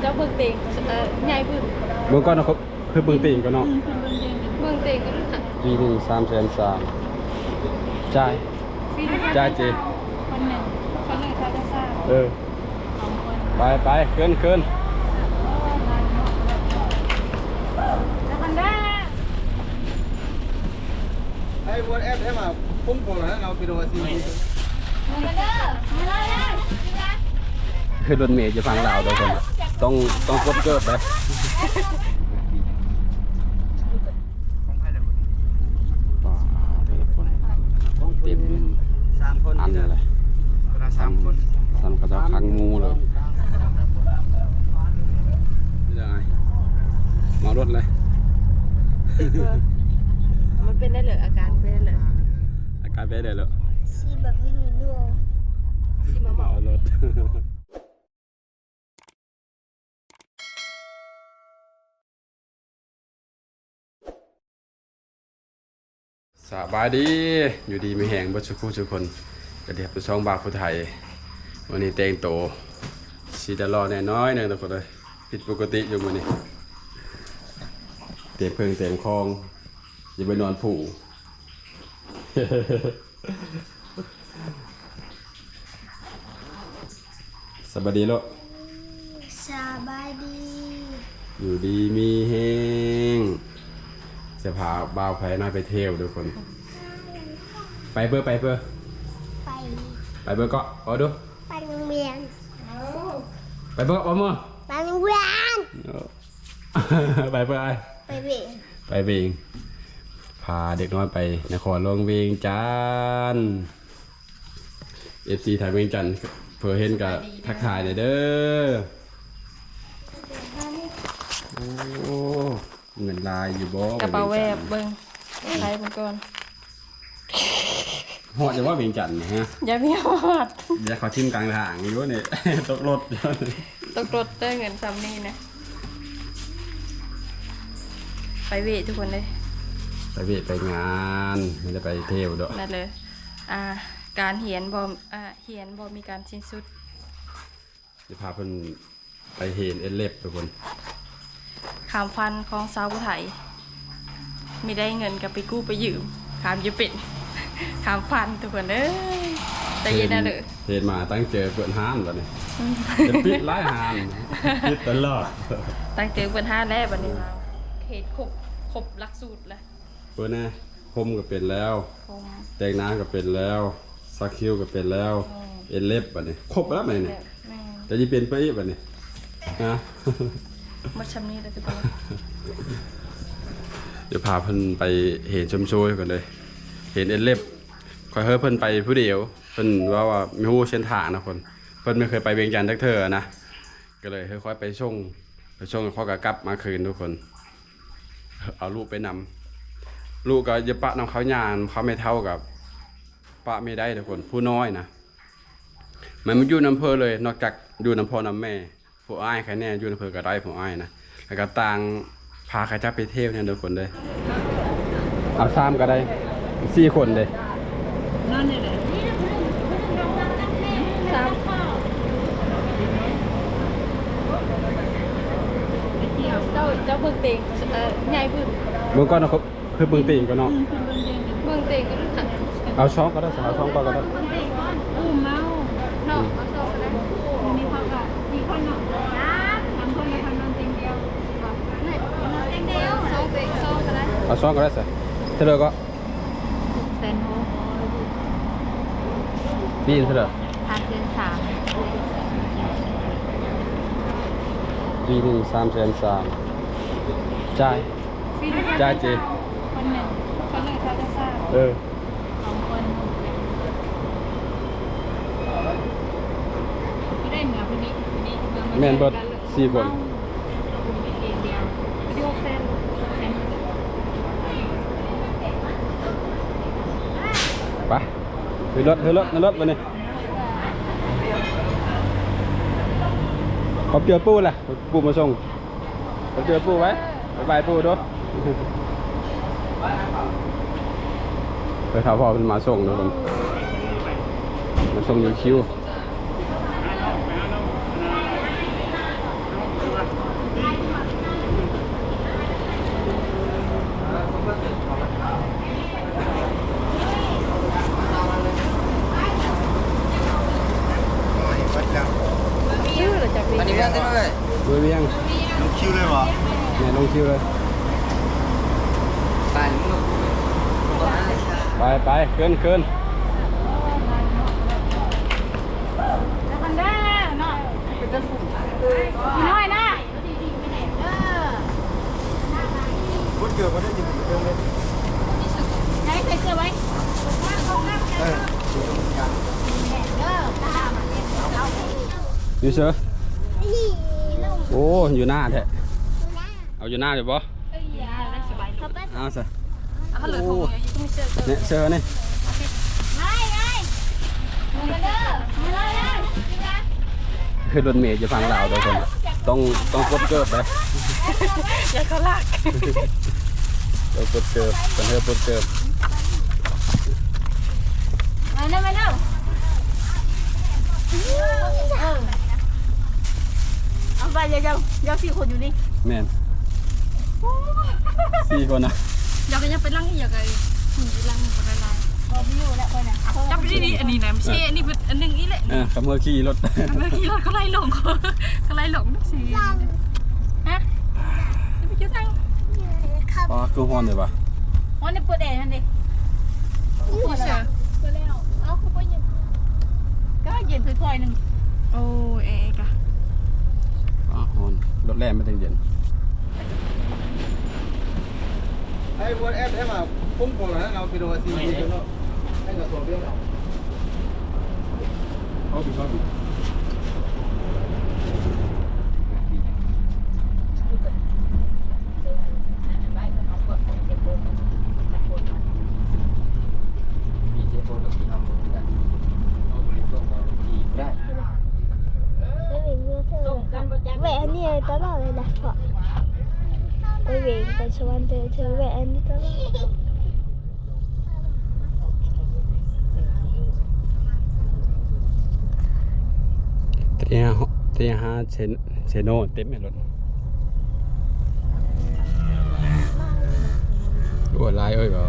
เจ้าเบิ่งเต็งเอ่อใหญ่เบิ่งเบื้องก่อนเนาะครับคือเบื้องตีนก่อนเนาะเบิ่งเต็งก็ค่ะปีหนึ่งสามแสนสามจ่ายจ่ายเจคนหนึ่งคนหนึ่งเขาจะทราบเออสองคนไปไปเกินเกินแล้วกันได้ Ai buat app em mà kumpul lah kalau video sini. มาเด้อมาเลยคือรถเมย์จะฟังลาวทุกคน ต้องต้องกดเกิดไปว้าวเด็กคนเต็ม Sam pun อันเลย Kena ซ้ sam pun. ำซ้ำกระเจ้าคังงูเลยนี่ได้มารถเลยมันเป็นได้เหรออาการเป็นได้เหรออาการเป็นไงเลยชีแบบไม่มีดวงชีมาหมอ เมารถ สบายดีอยู่ดีไม่แหงบัชุคู่ทุกคนกระเดียบตัวช่องบาคผู้ไทย วันนี้เตงโตสีดารอแน่น้อยหนึงทุกคนเลยผิดปกติอยู่มือนี้ เตรียมเพิงเตรียมคลอง อย่าไปนอนผูสบายดีโลกสบายดี อยู่ดีมีแห้ง เสียพาบ่าวไผน่าไปเที่ยวทุกคน ไปเบอร์ไปเบอร์ไปไปเบอร์ก็เอาดูไปโรงเรียนไปเบอร์เอามือไปโรงเรียนเอาไปเบอร์ไอไปเบียไปเวียงพาเด็กน้อยไปนครหลวงเวียงจันทน์เอฟซีไทยเวียงจันทน์เพื่อเห็นกับทักทายหน่อยเด้อโอ้ เงินลายอยู่บ่กระเป๋าแวบเบิ้งใช้มันก่อนหอดจะว่าเวียงจันทน์นะฮะอย่ามีหอดเดี๋ยวเขาทิมกลางทางอยู่เนี่ยตกรถอยู่นี่ตกรถได้เงินซ้ำนี่นะไปเวททุกคนเลยไปเวียดไปงานไม่ได้ไปเที่ยวด้วยนั่นเลยอ่าการเหียนบอมอ่าเหียนบอมีการสิ้นสุดจะพาเพิ่นไปเห็นเอ็นเล็บทุกคน ขามฟันของสาวผู้ไทยไม่ได้เงินกับไปกู้ไปยืมขามอยืมเป็นขามฟันทุกคนเอ้ยใจเย็นนะเด้อเห็นมาตั้งเจอเปิดห้านตอนนี้จะปิดร้ายห้านปิดตลอดตั้งเจอเปิดห้าแล้วบันนี้มาเขตครบครบหลักสูตรแล้วเปิดแน่คมก็เป็นแล้วผมแต่งหน้าก็เป็นแล้วซักคิ้วก็เป็นแล้วเอ็นเล็บบัดนี้ครบแล้วไหมเนี่ยแม่แต่จะเป็นไปอีกบัดนี้นะห มดชำนี้แล้วทุกคนเดี๋ยวพาเพิ่นไปเห็นชมโชยก่อนเลย เห็นเอ็นเล็บคอยเฮ้เพิ่นไปผู้เดียว เพิ่นว่าว่าไม่รู้เส้นทางนะคน เพิ่นไม่เคยไปเวียงจันทน์ทักเธอนะ ก็เลยค่อยๆไปส่งไปส่งแล้วเขาก็กลับมาคืนทุกคน เอาลูกไปนำลูกก็จะปะนำเขายานเขาไม่เท่ากับปะไม่ได้ทุกคนผู้น้อยนะมันมันอยู่น้ำเพอเลย นอกจากอยู่น้ำพ่อน้ำแม่ ผู้อ้ายใครแน่อยู่น้ำเพอก็ไดผู้อ้ายนะแล้วก็ต่างพาใครจะไปเที่ยวเนี่ยทุกคนเลยเอาซ้ำก็ได้สี่คนเลยนั่นนี่แหละสามเที่ยเจ้าเจ้าเบิ่งเตงเอ่อใหญ่บิ่งเมื่อก่อนนะครับคือเบิ่งตีนก็เนาะเบิ่งเต็งก็ค่ะเอาช้อนก็ได้สเอาช้อนก็ได้ เบิ่งเต็งก่อนอู้เมาเนาะเอาโซ่ก็ได้มีเขาก็มีคนเนาะน้ำทำคนละคนนอนเต็งเดียวนี่นอนเต็งเดียวโซ่เต็งโซ่ก็ได้เอาช้อนก็ได้สิเท่าเดิมก็เซนโฮปีนเท่าเดิมทานเดือนสามปีหนึ่งสามแสนสามจ่ายจ่ายเจ คนหนึ่งคนหนึ่งเขาจะทราบเออสองคนก็ได้เหนือพี่นิพี่นิแม่นเบิดสี่คน เองเดียวที่หกเซนเซน ไปคือรถคือรถในรถไปนี่ขอบเจอปูล่ะปูมาส่งขอบเจอปูไว้บ๊ายบปูด้วยไปถามพ่อเป็นมาส่งด้วยคนมาส่งอยู่คิว เรียนใช่ไหม มือเวียง ลงคิวเลยวะ เนี่ยลงคิวเลยตายมึงไปไปขึ้นขึ้นแล้วกันได้เนาะน้อยนะพูดเกี่ยวกับได้ยินเรื่องเลยไหนใส่เสื้อไว้เอออยู่เสือโอ้ อยู่หน้าแท้ เอาอยู่หน้าเดี๋ยวบ่เอาเสือถ้าเหลือถุงเดียวยังไม่เชื่อเจอเนี่ยเสือนี่ไงไงมาเด้อมาเลยคือรถเมย์จะฟังเราทุกคนต้องต้องกดเกิบไปอย่าเขาลากต้องกดเกิบเป็นเธอกดเกิบมาเด้อมาเด้อเอาไปเดี๋ยวเดี๋ยวเดี๋ยวสี่คนอยู่นี่แม่น สี่คนนะอยากยังไปลังอีกอยากไอ้หุ่นยีลังมันละลายบอกพี่อยู่แล้วคนน่ะจับไปที่นี่อันนี้นะไม่ใช่อันนี้เป็นอันหนึงนี่แหละเออขับเมื่อขี่รถเมื่อกี้รถเขาไล่ลงเขาไล่ลงทุกทีฮะจะไปยืดตังอ๋อคือฮอนเลยปะวันนี้เปิดแอร์ทันดิผู้เชื่อเปิดแล้วเอาเขาไปยืนก็ยืนค่อยๆหนึ่งโอ้เอกะอ๋อฮอนรถแล่นไม่ต้องเย็น ไอ้พวกแอปแอปมาพุ่งก่อนแล้วเราไปโดนซีดีเนาะให้กับตัวเรื่องเราเขาบิดเขาบิด แหวนนี่ตลอดเลยนะเพราะไปเวงไปสวรรค์เธอเธอแหวนนี่ตลอด เตียเตียฮาเชนเชโนเต็มเลยรถโอ้ลายเอ้ยบ่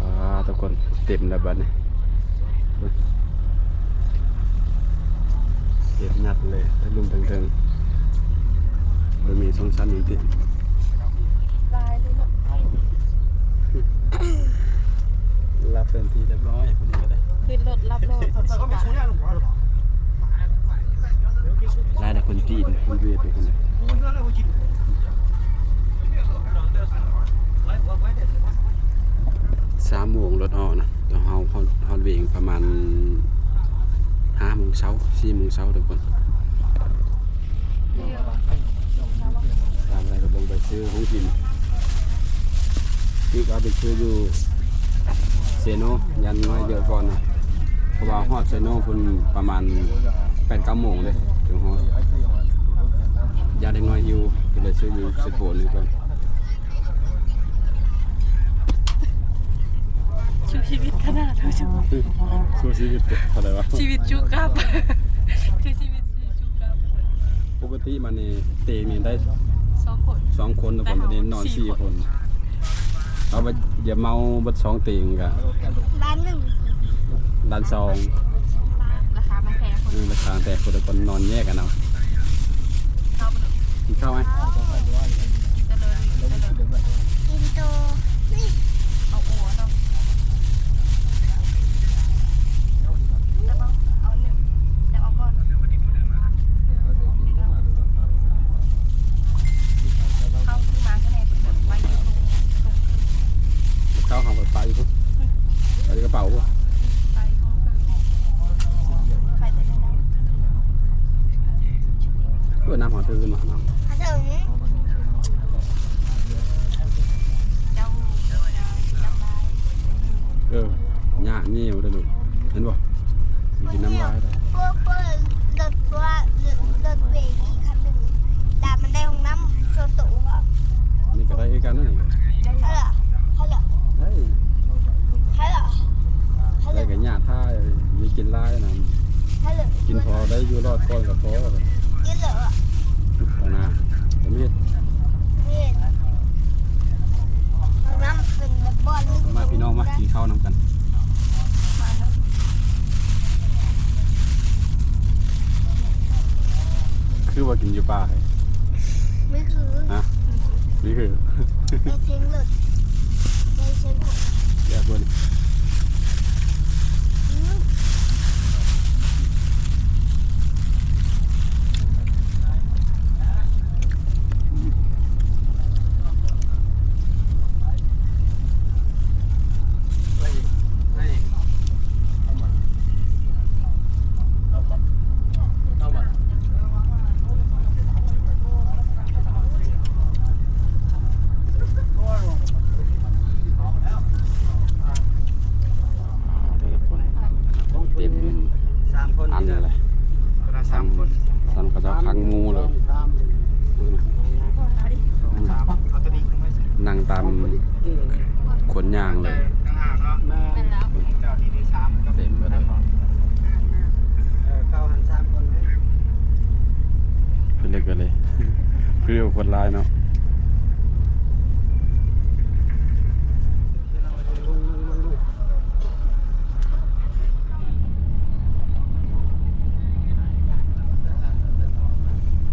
อ่าทุกคนเต็มแล้วบัดนี้เก็บงัดเลยทะลุมเทิงๆโดยมีสองชั้นอยู่ติลายเลยเนาะรับเป็นที่เรียบร้อยคนนี้ก็ได้ขึ้นรถรับรถเขาจะมาได้แต่คนจีนคนเวียดไปคนไหนสามโมงรถออกนะเดี๋ยวเฮาฮอดฮอดเวงประมาณห้าโมงเช้าสี่โมงเช้าทุกคน ตามอะไรก็ลงไปซื้อของกินนี่ก็ไปซื้ออยู่เซโนยันน้อยเดียวก่อนนะเพราะว่าฮอดเซโนเพุ่นประมาณแปดเก้าโมงเลยถึงฮอดยาเด็กน้อยอยู่ก็เลยซื้ออยู่สิบโปนนี่ก่อนชูชีวิตขนาดเลยชูสู้ชีวิตอะไรวะชีวิตจูกับชูชีวิตจูกับ ปกติมันนี่เตงนี่ได้สองคนสองคนแต่ผมตอนนี้นอนสี่คนเอาไปอย่าเมาเบัดสองเตียงกะร้านหนึ่งด้านสองราคามันแพงคนเออราคาแต่คนละคนนอนแยกกันเอาเข้ามาหนึ่งกินข้าวไหม จะเลยจะเลย กินโตนี่ เอาหัวเนาะจะเอาเอาหนึ่งจะเอาก้อนเข้าที่มาข้างในเป็นแบบไว้อยู่ตรงตรงคือ ข้าวหอมกับปลาอยู่ปุ๊บใส่กระเป๋าปุ๊บ ไปท้องคือใครจะได้ได้ เพื่อน้ำหอมตื้นมาน้ มาถึง เจ้าเจ้าจำได้ำเออหญ้าเงี้ยวได้ ลูกเห็นบ่กินน้ำลายได้ พวกเพื่อนรถว่ารถรถเวงอีกคันหนึ่งดาบมันได้ห้องน้ำส่วนตัวครับ นี่ก็ได้คือกันนั่นเอง ฮัลโหลฮัลโหล ได้ ฮัลโหลฮัลโหล ได้กับหญ้าท่ามีกินลายนะ ฮัลโหล กินพอได้อยู่รอดก่อน คนกับโต๊ะ เยอะเลยอะ ตอนหน้าผมเฮ็ด นี่น้ำเป็นแบบบอลลึก มาพี่น้องมากินข้าวนำกัน คือว่ากินอยู่ป่าให้ ไม่คือ ฮะนี่คือ ไม่เซ็งหลุดไม่เซ็งหลุด แย่บน อืม แต่ละคนเต็ม สามคน อันเลย สามคน สันเขาจะคังงูเลย สามสามเอาตัวนี้ขึ้นมาสิ นั่งตาม ขนยางเลย ต่างหากเนาะ เป็นแล้ว เจ้านี่ได้สามก็ เต็มไปเลย เออเข้าหันสามคนเลย เป็นเล็กไปเลย คือเรียกว่าคนร้ายเนาะ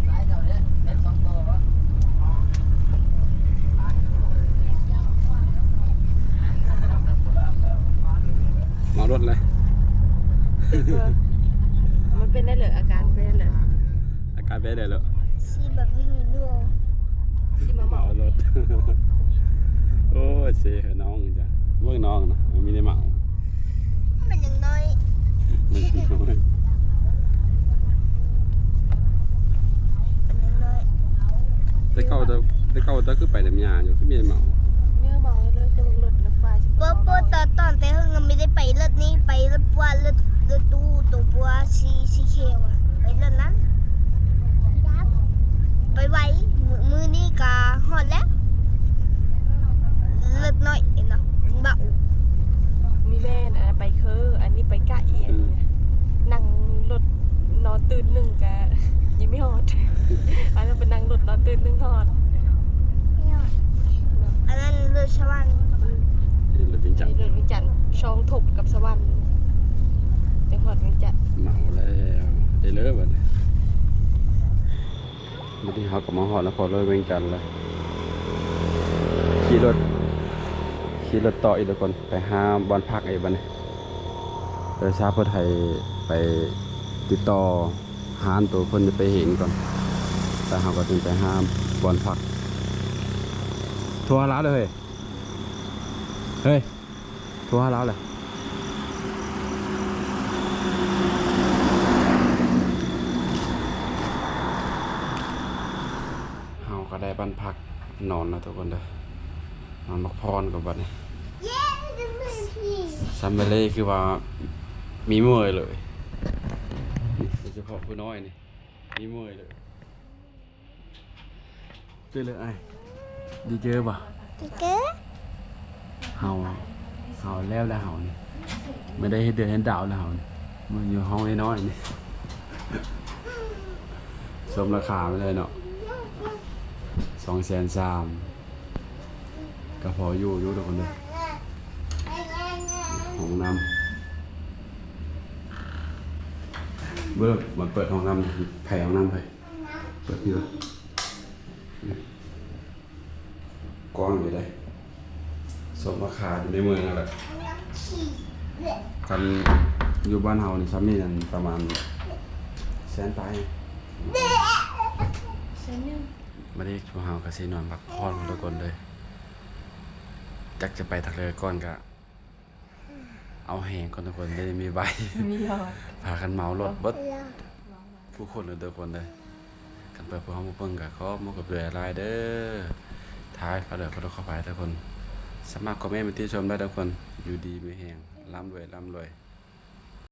สายเจ้าเนี่ยเล็กสองตัววะ เมารถเลย มันเป็นได้เหรออาการเป็นได้เหรอ อาการเป็นได้เลย สีแบบไม่มีดวง ที่มา เมารถ โอ้ยเสียน้องจ้ะเมื่ อน้องนะมันไม่ได้เมามันยังน้อยมันน้อยมันยังน้อยแต่เก่าจะแต่เก่าจะคือไปน้ำยาอยู่ที่ไม่ได้เมาเนื้อเมาเลยจะมึงหลุดน้ำปลาเปิ้ลเปิ้ลตอนตอนแต่เฮงไม่ได้ไปรถนี้ไปรถปัวรถรถตู้ตัวปัวสีสีเขียวอะไปรถนั้นไปไว้มือมือนี่กาฮอดแล้วรถน้อยเนาะเบา มีแม่นอันนั้นไปเคออันนี้ ไปกะเอียนนั่งรถนอนตื่นหนึ่งกะยังไม่หอดอันนั้นเป็นนั่งรถนอนตื่นหนึ่งหอดอันนั้นรถชาวบ้านเห็นรถจริงจังในเดือนวิจันทร์ช่องถกกับสวรรค์จังหวัดวิจันทร์เมาแล้วได้เลิกบัดนี้วันนี้เขาก็มาหอดนครเลยเวียงจันทน์เลยขี่รถขี่รถต่ออีกทุกคนไปหาบอลพักไอ้บัดนี้ โดยชาเพื่อไทยไปติดต่อหานตัวคนจะไปเห็นก่อน แต่เขาก็ถึงไปหาบอลพัก ทัวร์ร้านเลย เฮ้ยเฮ้ยทัวร์ร้านเลยเฮาก็ได้บ้านพักนอนนะทุกคนเด้อนอนพักพรกับบัดนี้เย้จะมือพี่ซัมเบเล่คือว่า มีมวยเลยนี่โดยเฉพาะผู้น้อยนี่มีมวยเลยเจอเลยไอ้ดีเจอป่ะเก๋เฮาเฮาแล้วแล้วเฮานี่ไม่ได้เฮ็ดเดือนเห็นดาวแล้วเฮานี่มันอยู่ห้องน้อยๆนี่สมราคาไม่เลยเนาะสองแสนสามก็พออยู่อยู่ทุกคนเลยห้องน้ำ เบิกมันเปิดห้องน้ำแผ่ห้องน้ำไปเปิดนี่เลยกว้างอยู่เลยสมราคาอยู่ในเมืองนั่นแหละกันอยู่บ้านเฮานี่ซ้ำนี่นั่นประมาณแสนปลายเซนนึงไม่ได้พวกเฮาก็สินอนพักผ่อนทุกคนเลยจักจะไปทะเลก่อนก็ เอาแหงก่อนทุกคนได้มีใบมีหอดพากันเมารถเบิดผู้คนเลยทุกคนเลยกันเปิดพวกเฮามาเบิ่งก็ขอมกับเรือหลายเด้อท้ายเขาเด้อเขาต้องเข้าไปทุกคนสามารถคอมเมนต์มาที่ชมได้ทุกคนอยู่ดีมีแหงร่ำรวยร่ำรวย